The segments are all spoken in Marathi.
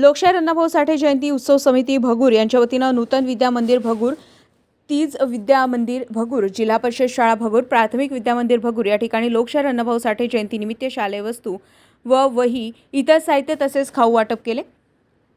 लोकशाहीर अण्णाभाऊ साठे जयंती उत्सव समिती भगूर यांच्या वतीनं नूतन विद्या मंदिर भगूर तीज विद्या मंदिर भगूर जिल्हा परिषद शाळा भगूर प्राथमिक विद्या मंदिर भगूर या ठिकाणी लोकशाहीर अण्णाभाऊ साठे जयंतीनिमित्त शालेय वस्तू व वही इतर साहित्य तसेच खाऊ वाटप केले.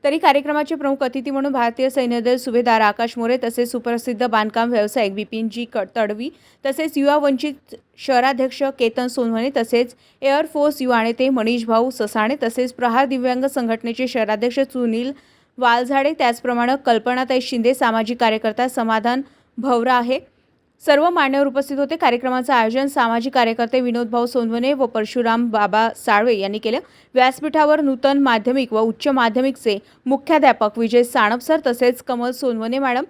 तरी कार्यक्रमाचे प्रमुख अतिथी म्हणून भारतीय सैन्यदल सुभेदार आकाश मोरे तसेच सुप्रसिद्ध बांधकाम व्यावसायिक बिपिनजी क तडवी तसेच युवा वंचित शहराध्यक्ष केतन सोनवणे तसेच एअरफोर्स युवा नेते मनीष भाऊ ससाणे तसेच प्रहार दिव्यांग संघटनेचे शहराध्यक्ष सुनील वालझाडे त्याचप्रमाणे कल्पनाताई शिंदे सामाजिक कार्यकर्ता समाधान भवरा आहे. सर्व मान्यवर उपस्थित होते. कार्यक्रमाचं आयोजन सामाजिक कार्यकर्ते विनोदभाऊ सोनवणे व परशुराम बाबा साळवे यांनी केलं. व्यासपीठावर नूतन माध्यमिक व उच्च माध्यमिकचे मुख्याध्यापक विजय साणप सर तसेच कमल सोनवणे मॅडम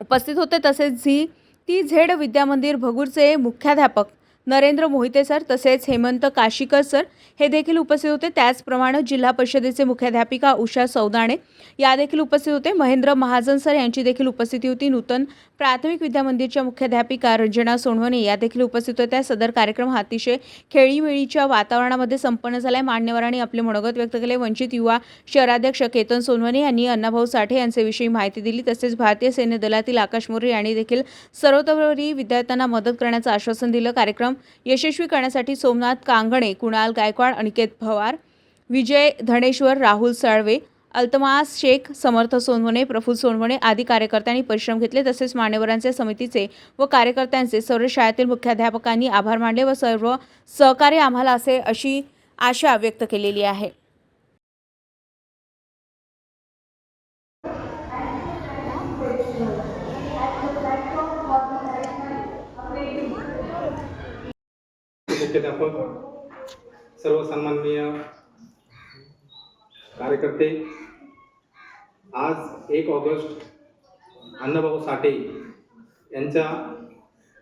उपस्थित होते. तसेच झी ती झेड विद्यामंदिर भगूरचे मुख्याध्यापक नरेंद्र मोहिते सर तसेच हेमंत काशीकर सर हे देखील उपस्थित होते. त्याचप्रमाणे जिल्हा परिषदेचे मुख्याध्यापिका उषा सौदाणे या देखील उपस्थित होते. महेंद्र महाजन सर यांची देखील उपस्थिती होती. नूतन प्राथमिक विद्यामंदिरच्या मुख्याध्यापिका रंजना सोनवणे या देखील उपस्थित होत्या सदर कार्यक्रम हा अतिशय खेळीमेळीच्या वातावरणामध्ये संपन्न झालाय. मान्यवरांनी आपले मनोगत व्यक्त केले. वंचित युवा शहराध्यक्ष केतन सोनवणे यांनी अण्णाभाऊ साठे यांच्याविषयी माहिती दिली. तसेच भारतीय सैन्य दलातील आकाश मोरे यांनी देखील सर्वतोपरी विद्यार्थ्यांना मदत करण्याचं आश्वासन दिलं. कार्यक्रम यशस्वी करण्यासाठी सोमनाथ कांगणे कुणाल गायकवाड अनिकेत पवार विजय धनेश्वर राहुल साळवे अल्तमास शेख समर्थ सोनवणे प्रफुल्ल सोनवणे आदी कार्यकर्त्यांनी परिश्रम घेतले. तसेच मान्यवरांचे समितीचे व कार्यकर्त्यांचे सर्व शाळेतील मुख्याध्यापकांनी आभार मानले व सर्व सहकार्य आम्हाला असे अशी आशा व्यक्त केलेली आहे. सर्व सन्माननीय कार्यकर्ते आज एक ऑगस्ट अण्णाभाऊ साठे यांचा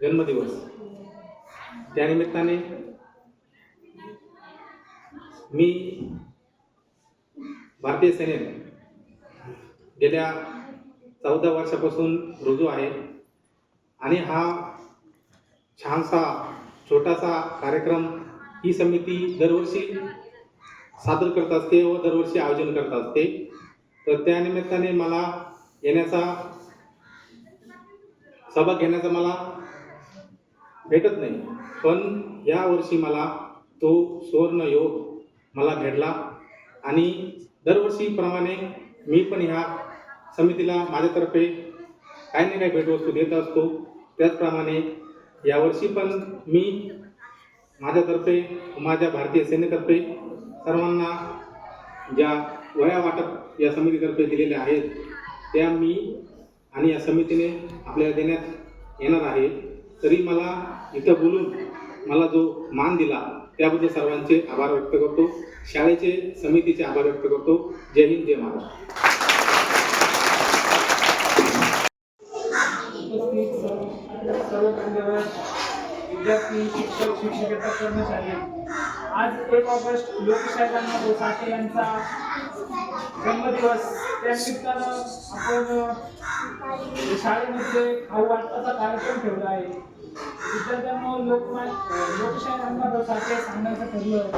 जन्मदिवस. त्यानिमित्ताने मी भारतीय सेनेत गेल्या चौदा वर्षापासून रुजू आहे आणि हा छानसा छोटासा कार्यक्रम ही समिती दरवर्षी सादर करत असते व दरवर्षी आयोजन करत असते. तर त्यानिमित्ताने मला येण्याचा सहभाग घेण्याचा मला भेटत नाही. पण यावर्षी मला तो सुवर्ण योग मला भेटला आणि दरवर्षीप्रमाणे मी पण ह्या समितीला माझ्यातर्फे काही ना काही भेटवस्तू देत असतो. त्याचप्रमाणे यावर्षी पण मी माझ्यातर्फे माझ्या भारतीय सेनेतर्फे सर्वांना ज्या वया वाटप या समितीतर्फे दिलेल्या आहेत त्या मी आणि या समितीने आपल्याला देण्यात येणार आहे. तरी मला इथं बोलून मला जो मान दिला त्याबद्दल सर्वांचे आभार व्यक्त करतो. शाळेचे समितीचे आभार व्यक्त करतो. जय हिंद जय महाराष्ट्र. विद्यार्थी शिक्षक शिक्षकेतर कर्मचारी. आज एक ऑगस्ट लोकशाहीरांना साठे यांचा जन्मदिवस. त्या निमित्तानं आपण शाळेमध्ये खाऊ वाटपाचा कार्यक्रम ठेवला आहे. विद्यार्थ्यांना लोकमान लोकशाहीरांना साठे सांगण्याचं ठरलं.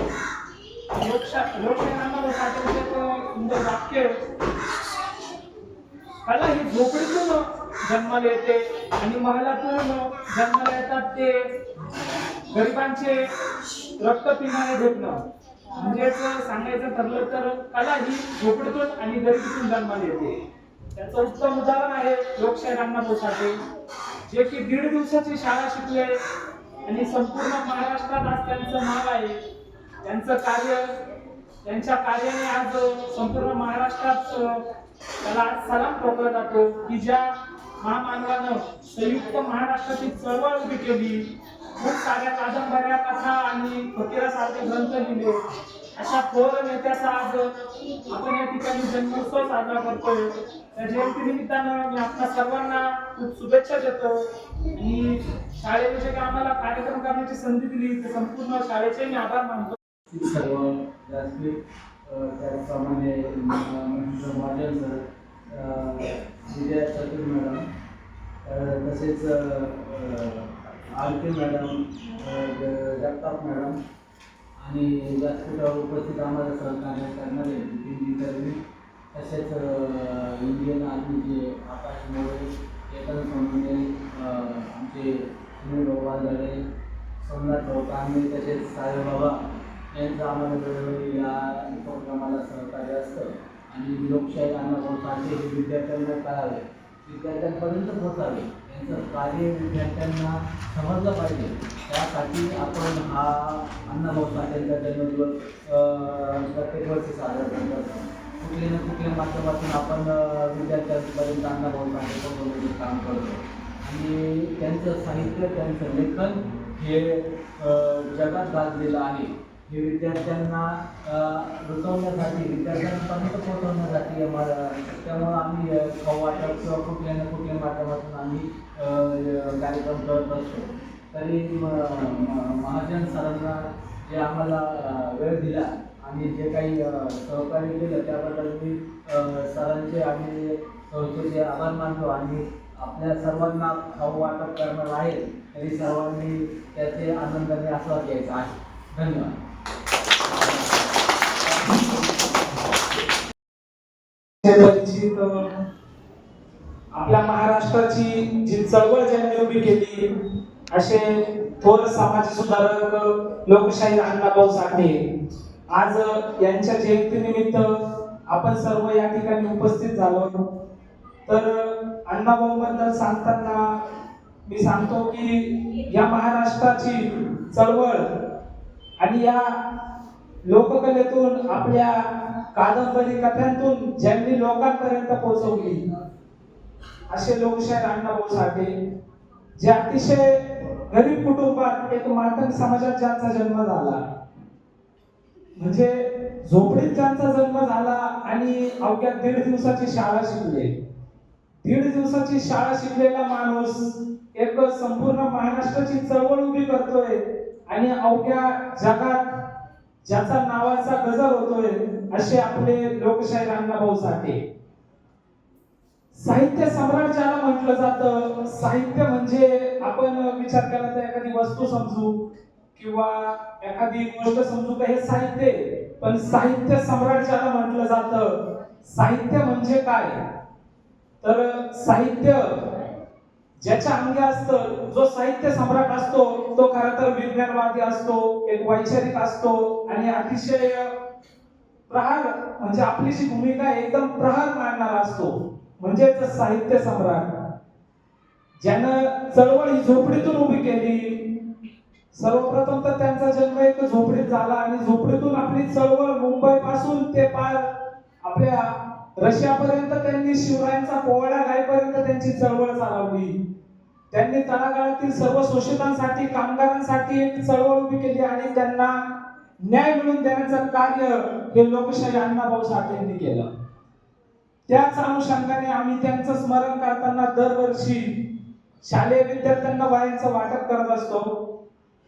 लोकशा लोकशाहीरांना साठे म्हणजे सुंदर वाक्य. कला ही झोपडीतून जन्माला येते आणि महालातून जन्माला येतात ते. गरिबांचे रक्त पिणारे भेटणं म्हणजेच सांगायचं ठरलं तर कला ही झोपडीतून आणि गरिबीतून जन्माला येते त्याचं उत्तम उदाहरण आहे लोकशाही रामनाथ साठे जे की दीड दिवसाची शाळा शिकले आणि संपूर्ण महाराष्ट्रात आज त्यांचं नाव आहे. त्यांचं कार्य त्यांच्या कार्याने आज संपूर्ण महाराष्ट्रात त्याला आज सलाम ठोकला जातो की ज्या महामानवानं संयुक्त महाराष्ट्राची चळवळ उभी केली खूप साऱ्या कादंबऱ्या कथा आणि फकीरासारखे ग्रंथ लिहिले. अशा थोर नेत्याचा आज आपण या ठिकाणी जन्मोत्सव साजरा करतोय. त्या जयंती निमित्तानं मी आपल्या सर्वांना खूप शुभेच्छा देतो. आणि शाळेविषयी जे आम्हाला कार्यक्रम करण्याची संधी दिली ते संपूर्ण शाळेचे मी आभार मानतो. सर्व व्यासपीठ त्याचप्रमाणे महेंद्र महाजन सर विजया चतुर मॅडम तसेच R K madam Jagtap madam आणि व्यासपीठावर उपस्थित आम्हाला सहकार्य करणारे नितीन तर्वे तसेच इंडियन आर्मीचे आकाश मोरे केतन सोनवणे आमचे सुनील बाबा झाले सोमनाथ चौकांनी तसेच साईबाबा यांचं आम्हाला वेळोवेळी या उपक्रमाला सहकार्य असतं. आणि लोकशाही आम्हाला साठे हे विद्यार्थ्यांना कळावे. विद्यार्थ्यांपर्यंत पोहोचावे. कार्य विद्यार्थ्यांना समजलं पाहिजे. त्यासाठी आपण हा अण्णाभाऊ साठेंचा जन्मदिवस प्रत्येक वर्षी साजरा करत. असतो कुठल्या ना कुठल्या माध्यमातून आपण विद्यार्थ्यांपर्यंत अण्णाभाऊ साठे पोहोचवण्याचे काम करतो. आणि त्यांचं साहित्य त्यांचं लेखन हे जगात गाजलेलं आहे. हे विद्यार्थ्यांना अ, रुजवण्यासाठी विद्यार्थ्यांपर्यंत पोहोचवण्यासाठी आम्हाला त्यामुळं आम्ही वाटप किंवा कुठल्या ना कुठल्या माध्यमातून आम्ही कार्यक्रम करत असतो. तरी महाजन सरांना जे आम्हाला वेळ दिला आणि जे काही सहकार्य केलं त्याबद्दल मी सरांचे आणि संस्थेचे आभार मानतो आणि आपल्या सर्वांना खाऊ वाटप करणार आहे तरी सर्वांनी त्याचे आनंदाने आस्वाद घ्यायचा आहे. धन्यवाद. त्यांची परिचित आपल्या महाराष्ट्राची जी चळवळ ज्यांनी उभी केली असे थोर समाज सुधारक लोकशाही अण्णाभाऊ साठे आज यांच्या जयंतीनिमित्त आपण सर्व या ठिकाणी उपस्थित झालो. तर अण्णाभाऊ बद्दल सांगताना मी सांगतो की या महाराष्ट्राची चळवळ आणि या लोककलेतून आपल्या कादंबरी कथांतून ज्यांनी लोकांपर्यंत पोहोचवली असे लोकशाहीर अण्णाभाऊ साठे जे अतिशय गरीब कुटुंबात एक मातंग समाजात ज्यांचा जन्म झाला म्हणजे झोपडीत ज्यांचा जन्म झाला आणि अवघ्या दीड दिवसाची शाळा शिकले. दीड दिवसाची शाळा शिकलेला माणूस एक संपूर्ण महाराष्ट्राची चळवळ उभी करतोय आणि अवघ्या जगात ज्याचा नावाचा गजर होतोय असे आपले लोकशाहीर अण्णाभाऊ साठे. साहित्य सम्राट ज्याला म्हटलं जातं. साहित्य म्हणजे आपण विचार केला तर एखादी वस्तू समजू किंवा एखादी गोष्ट समजू का हे साहित्य पण साहित्य सम्राट ज्याला म्हटलं जातं. साहित्य म्हणजे काय? तर साहित्य ज्याच्या अंगी असतं जो साहित्य सम्राट असतो तो खर तर विज्ञानवादी असतो एक वैचारिक असतो आणि अतिशय प्रहार म्हणजे आपली जी भूमिका एकदम प्रहार मांडणारा असतो. म्हणजेच साहित्य सम्राट. ज्यानं चळवळ ही झोपडीतून उभी केली. सर्वप्रथम तर त्यांचा जन्म एक झोपडीत झाला आणि झोपडीतून आपली चळवळ मुंबई पासून ते पार आपल्या रशियापर्यंत त्यांनी शिवरायांचा पोवाडा गायपर्यंत त्यांची चळवळ चालवली. त्यांनी तळागाळातील सर्व शोषितांसाठी कामगारांसाठी एक चळवळ उभी केली आणि त्यांना न्याय मिळवून देण्याचं कार्य हे लोकशाही अण्णाभाऊ साठे यांनी केलं. त्याच अनुषंगाने आम्ही त्यांचं स्मरण करताना दरवर्षी शालेय विद्यार्थ्यांना वयांचं वाटप करत असतो.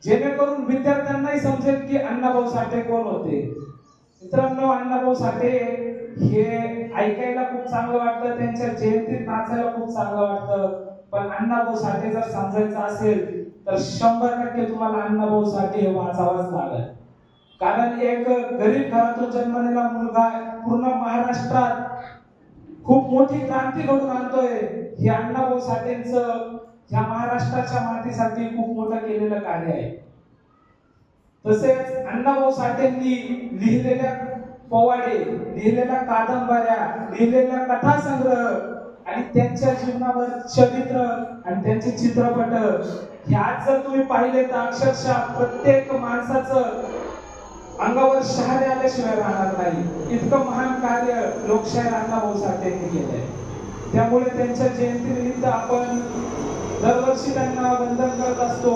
जेणेकरून विद्यार्थ्यांनाही समजेल की अण्णाभाऊ साठे कोण होते. मित्रांनो अण्णाभाऊ साठे हे ऐकायला खूप चांगलं वाटतं त्यांच्या जयंतीत नाचायला खूप चांगलं वाटतं. पण अण्णाभाऊ साठे जर समजायचं असेल तर शंभर टक्के तुम्हाला अण्णाभाऊ साठे हे वाचावाच लागेल. कारण एक गरीब घरातून जन्मलेला मुलगा पूर्ण महाराष्ट्रात खूप मोठी क्रांती घडून आणतोय. हे अण्णाभाऊ साठेंचं ह्या महाराष्ट्राच्या मातीसाठी खूप मोठं केलेलं कार्य आहे. तसेच अण्णाभाऊ साठेंनी लिहिलेल्या पोवाडे लिहिलेल्या कादंबऱ्या लिहिलेल्या कथासंग्रह आणि त्यांच्या जीवनावर चरित्र आणि त्यांचे चित्रपट. ह्याच जर तुम्ही पाहिले तर अक्षरशः प्रत्येक माणसाचं अंगावर शहारे आल्याशिवाय राहणार नाही. इतकं महान कार्य लोकशाहीर अण्णाभाऊ साठे यांनी केलंय त्यामुळे त्यांच्या जयंतीनिमित्त आपण दरवर्षी त्यांना वंदन करत असतो.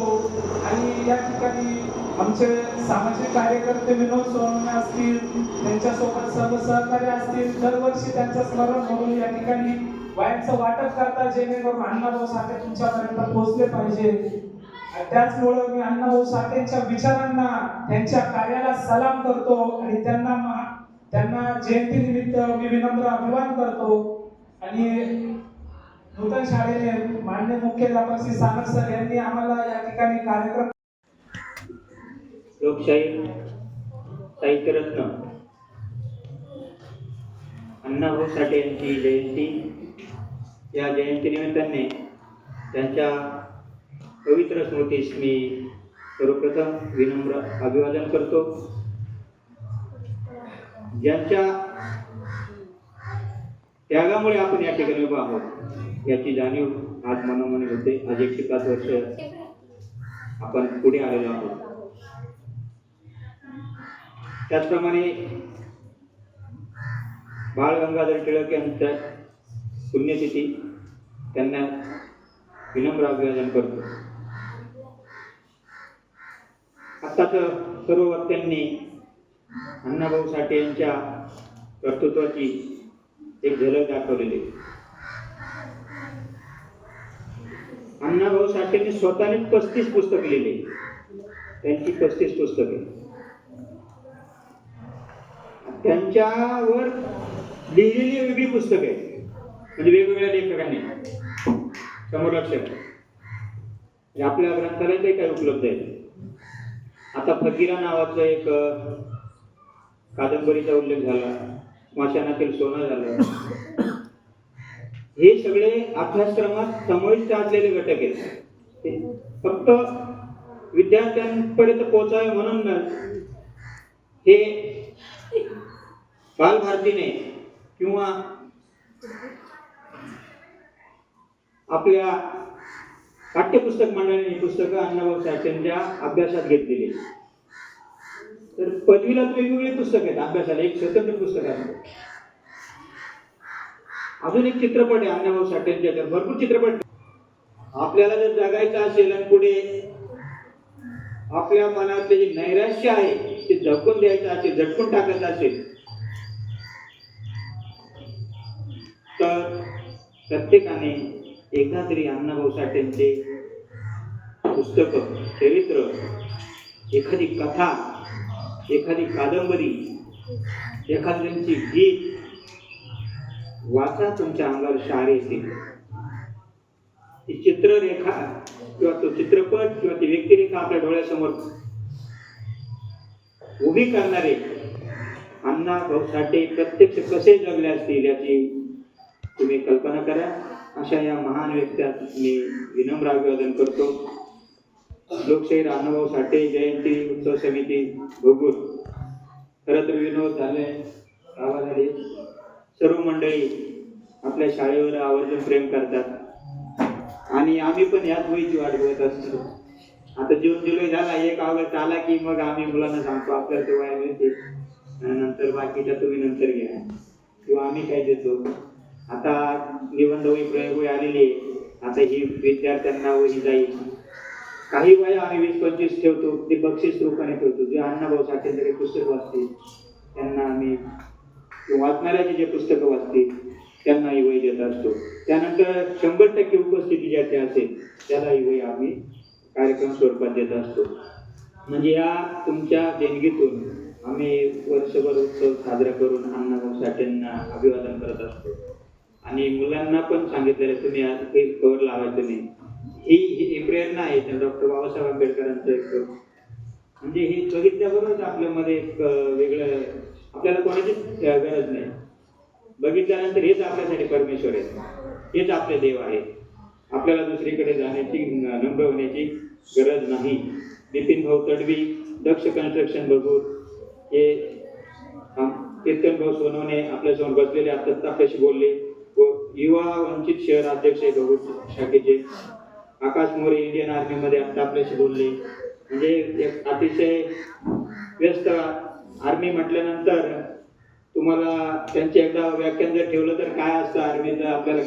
आणि या ठिकाणी आमचे सामाजिक कार्यकर्ते विनोद सोनवणे असतील त्यांच्यासोबत सर्व सहकारी असतील दरवर्षी त्यांचं स्मरण म्हणून या ठिकाणी वयांचं वाटप करता जेणेकरून अण्णाभाऊ साठे तुमच्यापर्यंत पोहोचले पाहिजे. त्याचमुळं मी अण्णाभाऊ साठेंच्या विचारांना त्यांच्या कार्याला सलाम करतो आणि त्यांना त्यांना जयंतीनिमित्त मी विनम्र अभिमान करतो. आणि नूतन शाळेने मान्य मुख्याध्यापक श्री सानक सर यांनी आम्हाला या ठिकाणी कार्यक्रम लोकशाही साहित्यरत्न अण्णाभाऊ साठे यांची जयंती. या जयंतीनिमित्ताने त्यांच्या पवित्र स्मृतीस मी सर्वप्रथम विनम्र अभिवादन करतो. ज्यांच्या त्यागामुळे आपण या ठिकाणी उभा आहोत याची जाणीव आज मनोमनी होते. आज एकशे पाच वर्ष आपण पुढे आलेलो आहोत. त्याचप्रमाणे बाळ गंगाधर टिळक यांच्या पुण्यतिथी त्यांना विनम्र अभिवादन करतो. आत्ताच सर्व वक्त्यांनी अण्णाभाऊ साठे यांच्या कर्तृत्वाची एक झलक दाखवलेली अण्णाभाऊ साठेंनी स्वतःने पस्तीस पुस्तक लिहिले. त्यांची पस्तीस पुस्तके. त्यांच्यावर लिहिलेली वेगळी पुस्तक आहे म्हणजे वेगवेगळ्या लेखकांनी. समोर लक्ष म्हणजे आपल्या ग्रंथालयातही काही उपलब्ध आहे आता फकीरा नावाचं एक कादंबरीचा उल्लेख झाला. स्मशानातील सोनं झालं. हे सगळे अभ्यासक्रमात समाविष्ट असलेले घटक आहेत. फक्त विद्यार्थ्यांपर्यंत पोहोचावे म्हणून हे बालभारतीने किंवा आपल्या पाठ्यपुस्तक मंडळाने ही पुस्तकं अण्णाभाऊ साठेंच्या अभ्यासात घेतलेली तर पदवीला वेगवेगळी पुस्तक आहेत. अभ्यासाला एक स्वतंत्र पुस्तक आहे. अजून एक चित्रपट आहे अण्णाभाऊ साठेंच्या. तर भरपूर चित्रपट. आपल्याला जर जगायचं असेल आणि पुढे आपल्या मनातले जे नैराश्य आहे ते झटकून द्यायचं असेल झटकून टाकायचं असेल तर प्रत्येकाने एकदा तरी अण्णाभाऊ साठेंचे म्हणजे पुस्तक चरित्र एखादी कथा एखादी कादंबरी एखादी त्यांची गीत वाचा तुमच्या अंगावर शार येतील ती चित्ररेखा किंवा तो चित्रपट किंवा ती व्यक्तिरेखा आपल्या डोळ्यासमोर उभी करणारे अण्णा भाऊ साठे प्रत्यक्ष कसे जगले असतील याची तुम्ही कल्पना करा अशा या महान व्यक्त्यात मी विनम्र अभिवादन करतो. लोकशाहीर अनुभव साठे जयंती उत्सव समिती भोगूर. खरं तर विनोद झाले गावा झाले सर्व मंडळी आपल्या शाळेवर आवर्जून प्रेम करतात. आणि आम्ही पण याच वयची वाट बघत असतो. आता जून जुलै झाला एक ऑगस्ट आला की मग आम्ही मुलांना सांगतो आपल्याला ते वया मिळते नंतर बाकीच्या तुम्ही नंतर घ्या. किंवा आम्ही काय देतो? आता निबंधवी प्रयोग वही आलेली आहे. आता ही विद्यार्थ्यांना वही जाईल. काही वया आम्ही वीस पंचवीस ठेवतो. ते बक्षीस रूपाने ठेवतो. जे अण्णाभाऊ साठेंचे पुस्तक वाचतील. त्यांना आम्ही किंवा वाचणाऱ्याची जे पुस्तकं वाचतील त्यांनाही वही देत असतो. त्यानंतर शंभर टक्के उपस्थिती ज्याची असेल त्यालाही वही आम्ही कार्यक्रम स्वरूपात देत असतो. म्हणजे या तुमच्या देणगीतून आम्ही वर्षभर उत्सव साजरा करून अण्णाभाऊ साठेंना अभिवादन करत असतो. आणि मुलांना पण सांगितलेलं तुम्ही आज काही कवर लावायचं नाही. ही ही प्रेरणा आहे डॉक्टर बाबासाहेब आंबेडकरांचं एक. म्हणजे हे बघितल्याबरोबरच आपल्यामध्ये एक वेगळं आपल्याला कोणाचीच गरज नाही. बघितल्यानंतर हेच आपल्यासाठी परमेश्वर आहे. हेच आपले देव आहे. आपल्याला दुसरीकडे जाण्याची नम्र होण्याची गरज नाही. नितीन भाऊ तडवी दक्ष कन्स्ट्रक्शन बघून हे कीर्तन भाऊ सोनवणे आपल्यासमोर बसलेले आता आपल्याशी बोलले. व युवा वंचित शहर अध्यक्ष आहे शाखेचे. आकाश मोरे इंडियन आर्मीमध्ये आता आपल्याशी बोलले. म्हणजे एक अतिशय व्यस्त आर्मी म्हटल्यानंतर तुम्हाला त्यांचे एकदा व्याख्यान जर ठेवलं तर काय असतं आर्मीचं आपल्याला